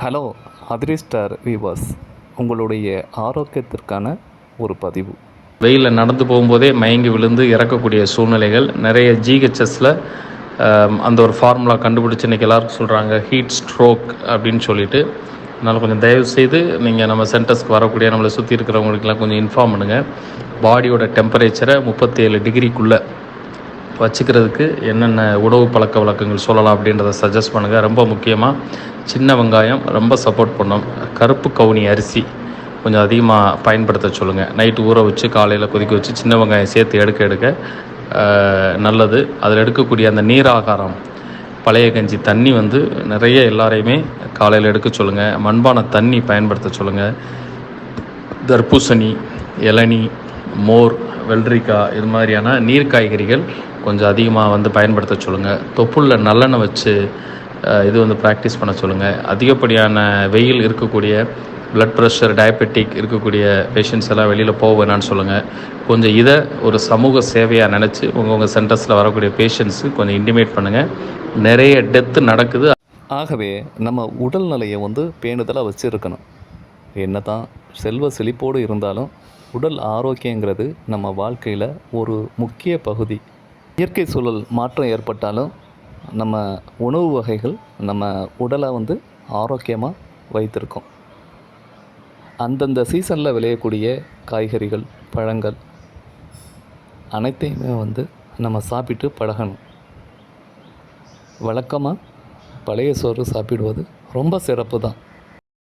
Hello அதிரிஸ்டார் viewers உங்களுடைய ஆரோக்கியத்திற்கான ஒரு பதிவு. வெயிலில் நடந்து போகும்போதே மயங்கி விழுந்து இறக்கக்கூடிய சூழ்நிலைகள் நிறைய ஜிஹெச்எஸில் அந்த ஒரு ஃபார்முலா கண்டுபிடிச்சு இன்றைக்கி எல்லாருக்கும் சொல்கிறாங்க ஹீட் ஸ்ட்ரோக் அப்படின்னு சொல்லிட்டு. அதனால் கொஞ்சம் தயவு செய்து நீங்கள் நம்ம சென்டர்ஸ்க்கு வரக்கூடிய நம்மளை சுற்றி இருக்கிறவங்களுக்கெல்லாம் கொஞ்சம் இன்ஃபார்ம் பண்ணுங்கள் பாடியோட டெம்பரேச்சரை முப்பத்தேழு டிகிரிக்குள்ளே வச்சுக்கிறதுக்கு என்னென்ன உணவு பழக்க வழக்கங்கள் சொல்லலாம் அப்படின்றத சஜஸ்ட் பண்ணுங்கள் ரொம்ப முக்கியமாக சின்ன வெங்காயம் ரொம்ப சப்போர்ட் பண்ணோம். கருப்பு கவுனி அரிசி கொஞ்சம் அதிகமாக பயன்படுத்த சொல்லுங்கள் நைட்டு ஊற வச்சு காலையில் கொதிக்க வச்சு சின்ன வெங்காயம் சேர்த்து எடுக்க எடுக்க நல்லது. அதில் எடுக்கக்கூடிய அந்த நீராகாரம் பழைய கஞ்சி தண்ணி வந்து நிறைய எல்லாரையுமே காலையில் எடுக்க சொல்லுங்கள் மண்பான தண்ணி பயன்படுத்த சொல்லுங்கள் தர்பூசணி இளநி மோர் வெள்ளரிக்காய் இது மாதிரியான நீர் காய்கறிகள் கொஞ்சம் அதிகமாக வந்து பயன்படுத்த சொல்லுங்கள் தொப்புளில் நல்லெண்ணெய் வச்சு இது வந்து ப்ராக்டிஸ் பண்ண சொல்லுங்கள் அதிகப்படியான வெயில் இருக்கக்கூடிய பிளட் ப்ரெஷர் டயபெட்டிக் இருக்கக்கூடிய பேஷண்ட்ஸ் எல்லாம் வெளியில் போக வேணாம்னு சொல்லுங்கள் கொஞ்சம் இதை ஒரு சமூக சேவையாக நினச்சி உங்கள் உங்கள் சென்டர்ஸில் வரக்கூடிய பேஷண்ட்ஸு கொஞ்சம் இன்டிமேட் பண்ணுங்கள் நிறைய டெத்து நடக்குது. ஆகவே நம்ம உடல்நிலையை வந்து பேணுதலாக வச்சுருக்கணும். என்ன தான் செல்வ செழிப்போடு இருந்தாலும் உடல் ஆரோக்கியங்கிறது நம்ம வாழ்க்கையில் ஒரு முக்கிய பகுதி. இயற்கை சூழல் மாற்றம் ஏற்பட்டாலும் நம்ம உணவு வகைகள் நம்ம உடலை வந்து ஆரோக்கியமாக வைத்திருக்கோம். அந்தந்த சீசனில் விளையக்கூடிய காய்கறிகள் பழங்கள் அனைத்தையுமே வந்து நம்ம சாப்பிட்டு பழகணும். வழக்கமாக பழைய சோறு சாப்பிடுவது ரொம்ப சிறப்பு தான்